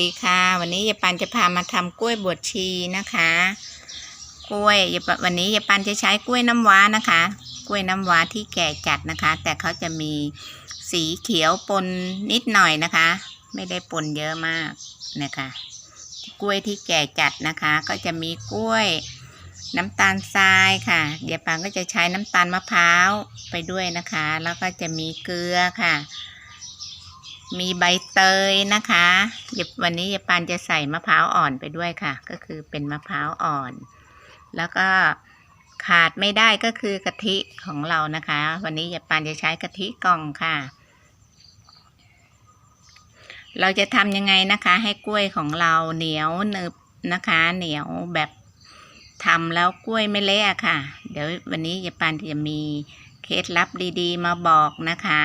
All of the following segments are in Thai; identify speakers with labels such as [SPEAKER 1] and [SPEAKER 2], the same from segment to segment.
[SPEAKER 1] ดีค่ะ วันนี้ยายปันจะพามาทำกล้วยบวชชีนะคะ กล้วยวันนี้ยายปันจะใช้กล้วยน้ำว้านะคะ กล้วยน้ำว้าที่แก่จัดนะคะ แต่เขาจะมีสีเขียวปนนิดหน่อยนะคะ ไม่ได้ปนเยอะมากนะคะ กล้วยที่แก่จัดนะคะ ก็จะมีกล้วยน้ำตาลทรายค่ะเดี๋ยปังก็จะใช้น้ำตาลมะพร้าวไปด้วยนะคะ แล้วก็จะมีเกลือค่ะ มีใบเตยนะคะยวันนี้ยายปานจะใส่มะพร้าวอ่อนไปด้วยค่ะ ก็คือเป็นมะพร้าวอ่อน แล้วก็ขาดไม่ได้ก็คือกะทิของเรานะคะ วันนี้ยายปานจะใช้กะทิกล่องค่ะ เราจะทำยังไงนะคะ ให้กล้วยของเราเหนียวหนึบนะคะ เหนียวแบบทำแล้วกล้วยไม่เละค่ะ เดี๋ยววันนี้ยายปานจะมีเคล็ดลับดีๆ มาบอกนะคะ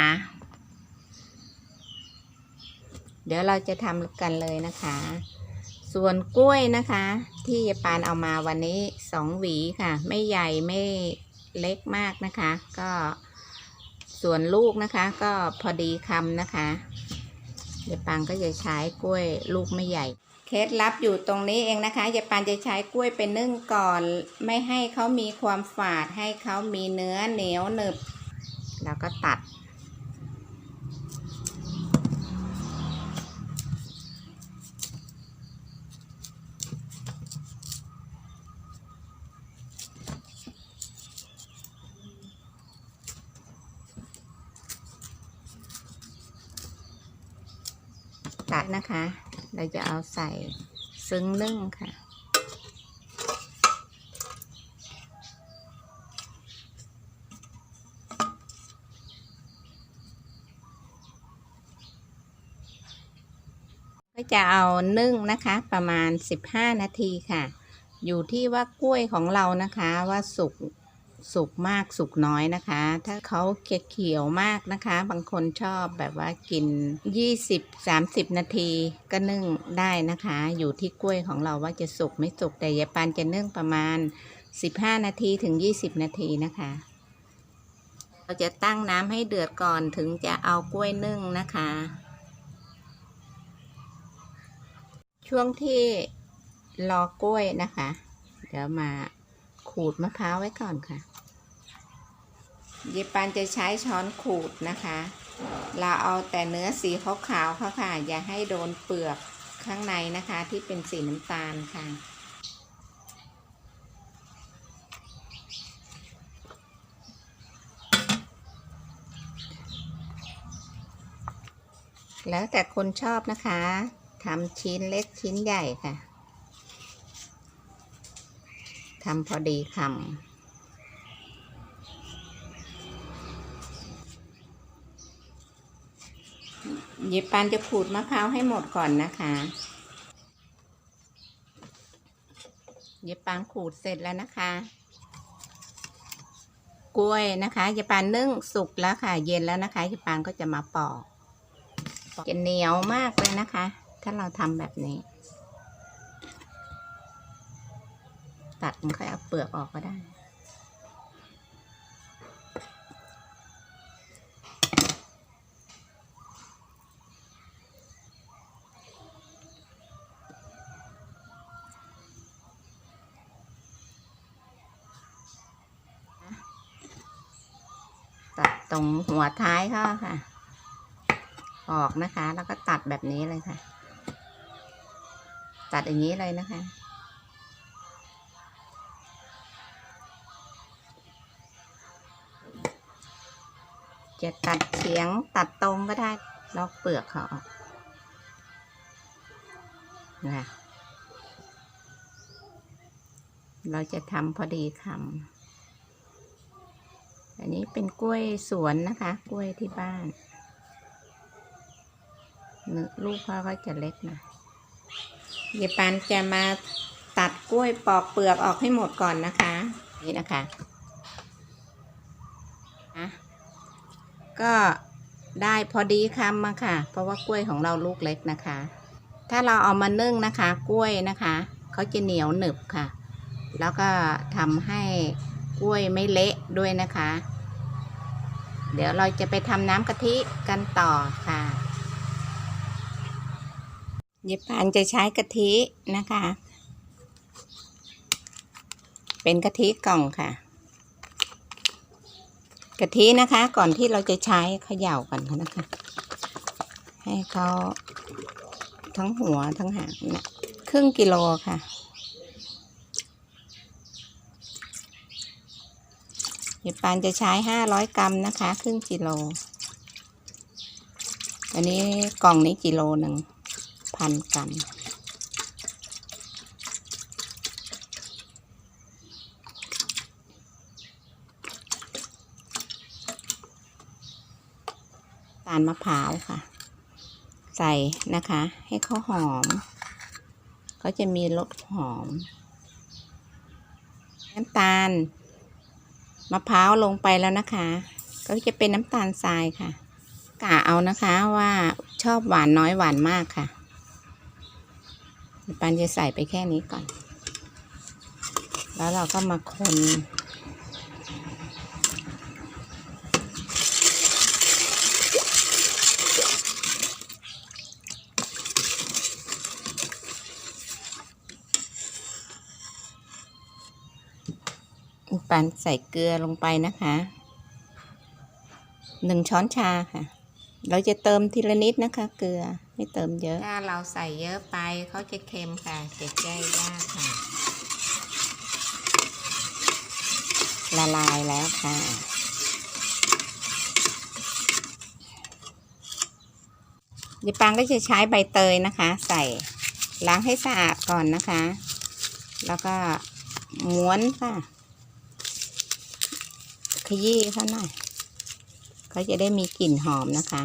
[SPEAKER 1] ดี๋ยวเราจะทำกันเลยนะคะ ส่วนกล้วยนะคะ ที่ยาปานเอามาวันนี้สองหวีค่ะ ไม่ใหญ่ไม่เล็กมากนะคะ ก็ส่วนลูกนะคะก็พอดีคำนะคะยายปานก็จะใช้กล้วยลูกไม่ใหญ่เคล็ดลับอยู่ตรงนี้เองนะคะยายปานจะใช้กล้วยไปนึ่งก่อน ไม่ให้เขามีความฝาดให้เขามีเนื้อเหนียวหนึบ แล้วก็ตัด ตัดนะคะ เราจะเอาใส่ซึ้งนึ่งค่ะ ก็จะเอานึ่งนะคะ ประมาณ 15 นาทีค่ะ อยู่ที่ว่ากล้วยของเรานะคะว่าสุก สุกมากสุกน้อยนะคะ ถ้าเขาเขียวๆมากนะคะ บางคนชอบแบบว่ากิน 20-30 นาทีก็นึ่งได้นะคะ อยู่ที่กล้วยของเราว่าจะสุกไม่สุกแต่ยายปานจะนึ่งประมาณ 15 นาทีถึง 20 นาทีนะคะ เราจะตั้งน้ำให้เดือดก่อนถึงจะเอากล้วยนึ่งนะคะ ช่วงที่รอกล้วยนะคะ เดี๋ยวมาขูดมะพร้าวไว้ก่อนค่ะ เยปานจะใช้ช้อนขูดนะคะ เราเอาแต่เนื้อสีขาวๆเขาค่ะ อย่าให้โดนเปลือกข้างในนะคะที่เป็นสีน้ำตาลค่ะแล้วแต่คนชอบนะคะทำชิ้นเล็กชิ้นใหญ่ค่ะทำพอดีคำ เยายปานจะขูดมะพร้าวให้หมดก่อนนะคะ เยายปานขูดเสร็จแล้วนะคะ กล้วยนะคะเยายปานนึ่งสุกแล้วค่ะ เย็นแล้วนะคะเยายปานก็จะมาปอกจะเหนียวมากเลยนะคะ ถ้าเราทำแบบนี้ ตัดมันค่อยเอาเปลือกออกก็ได้ ตรงหัวท้ายเขาค่ะ ออกนะคะ แล้วก็ตัดแบบนี้เลยค่ะ ตัดอย่างนี้เลยนะคะ จะตัดเฉียงตัดตรงก็ได้ลอกเปลือกเขาออกนะเราจะทำพอดีคำ อันนี้เป็นกล้วยสวนนะคะ กล้วยที่บ้านเนื้อลูกเขาก็จะเล็กนะเดี๋ยวปานจะมาตัดกล้วยปอกเปลือกออกให้หมดก่อนนะคะ นี่นะคะนะก็ได้พอดีคำมาค่ะ เพราะว่ากล้วยของเราลูกเล็กนะคะ ถ้าเราเอามานึ่งนะคะ กล้วยนะคะเขาจะเหนียวหนึบค่ะ แล้วก็ทำให้กล้วยไม่เละด้วยนะคะ เดี๋ยวเราจะไปทำน้ำกะทิกันต่อค่ะยายปานจะใช้กะทินะคะ เป็นกะทิกล่องค่ะกะทินะคะ ก่อนที่เราจะใช้เขย่าก่อนนะคะ ให้เขาทั้งหัวทั้งหางนะครึ่งกิโลค่ะ ยายปานจะใช้ห้าร้อยกรัมนะคะ ครึ่งกิโล อันนี้กล่องนี้กิโลหนึ่งพันกรัมตาลมะพร้าวค่ะ ใส่นะคะ ให้เขาหอมเขาจะมีรสหอม น้ำตาล มะพร้าวลงไปแล้วนะคะ ก็จะเป็นน้ำตาลทรายค่ะกะเอานะคะว่าชอบหวานน้อยหวานมากค่ะปันจะใส่ไปแค่นี้ก่อน แล้วเราก็มาคน ปันใส่เกลือลงไปนะคะหนึ่งช้อนชาค่ะ เราจะเติมทีละนิดนะคะ เกลือไม่เติมเยอะ ถ้าเราใส่เยอะไปเขาจะเค็มค่ะจะแก้ยากค่ะ ละลายแล้วค่ะยายปังก็จะใช้ใบเตยนะคะ ใส่ล้างให้สะอาดก่อนนะคะ แล้วก็ม้วนค่ะ ขยี้เขาหน่อยเขาจะได้มีกลิ่นหอมนะคะ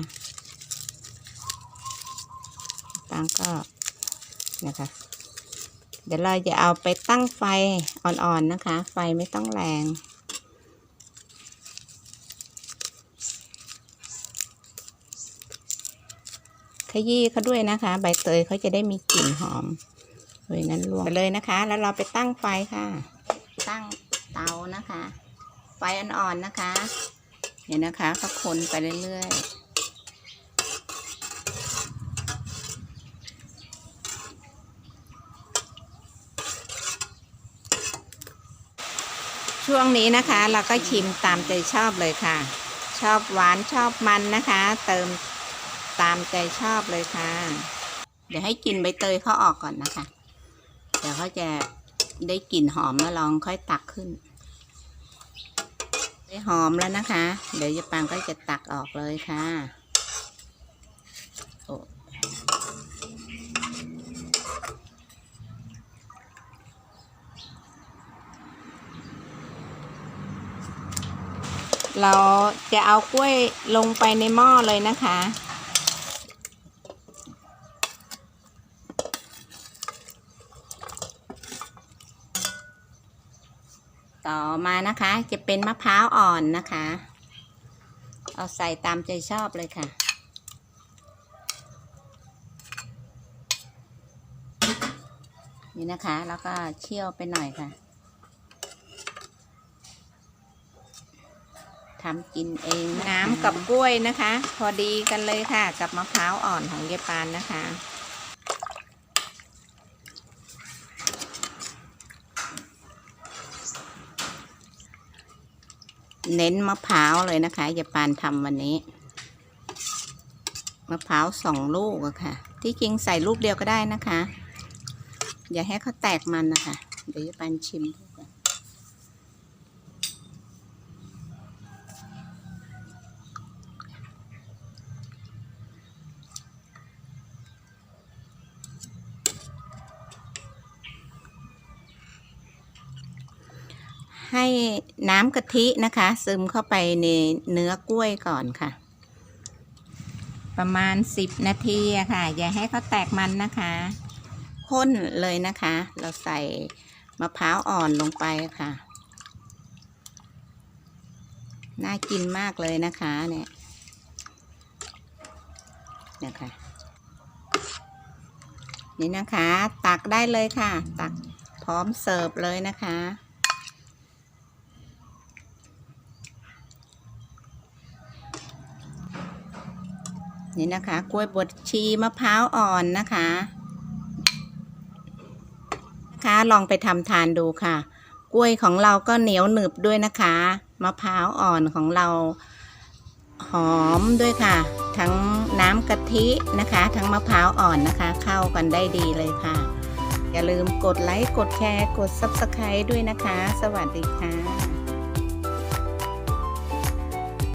[SPEAKER 1] ปังก็นะคะ เดี๋ยวเราจะเอาไปตั้งไฟอ่อนๆนะคะ ไฟไม่ต้องแรงขยี้เขาด้วยนะคะ ใบเตยเขาจะได้มีกลิ่นหอมโดยนั้นรวมไปเลยนะคะ แล้วเราไปตั้งไฟค่ะ ตั้งเตานะคะ ไฟอ่อนๆนะคะเดี๋ยนะคะก็คนไปเรื่อยๆช่วงนี้นะคะเราก็ชิมตามใจชอบเลยค่ะ ชอบหวานชอบมันนะคะ เติมตามใจชอบเลยค่ะ เดี๋ยวให้กลิ่นใบเตยเขาออกก่อนนะคะ เดี๋ยวเขาจะได้กลิ่นหอมแล้วลองค่อยตักขึ้น ได้หอมแล้วนะคะ เดี๋ยวยายปางก็จะตักออกเลยค่ะโอ้เราจะเอากล้วยลงไปในหม้อเลยนะคะ มานะคะ จะเป็นมะพร้าวอ่อนนะคะ เอาใส่ตามใจชอบเลยค่ะนี่นะคะ แล้วก็เชี่ยวไปหน่อยค่ะทำกินเองน้ำกับกล้วยนะคะ พอดีกันเลยค่ะ กับมะพร้าวอ่อนของเยายปานนะคะ เน้นมะพร้าวเลยนะคะยายปานทำวันนี้ มะพร้าวสองลูกอะค่ะ ที่จริงใส่ลูกเดียวก็ได้นะคะ อย่าให้เขาแตกมันนะคะ เดี๋ยวยายปานชิม ให้น้ำกะทินะคะ ซึมเข้าไปในเนื้อกล้วยก่อนค่ะ ประมาณสิบนาทีค่ะ อย่าให้เขาแตกมันนะคะข้นเลยนะคะ เราใส่มะพร้าวอ่อนลงไปค่ะ น่ากินมากเลยนะคะเนี่ยนะคะนี่นะคะ ตักได้เลยค่ะ ตักพร้อมเสิร์ฟเลยนะคะ นี่นะคะ กล้วยบดชีมะพร้าวอ่อนนะคะนะคะลองไปทำทานดูค่ะ กล้วยของเราก็เหนียวหนึบด้วยนะคะ มะพร้าวอ่อนของเราหอมด้วยค่ะ ทั้งน้ำกะทินะคะ ทั้งมะพร้าวอ่อนนะคะ เข้ากันได้ดีเลยค่ะ อย่าลืมกดไลค์ กดแชร์ กดซับสไคร้ด้วยนะคะ สวัสดีค่ะ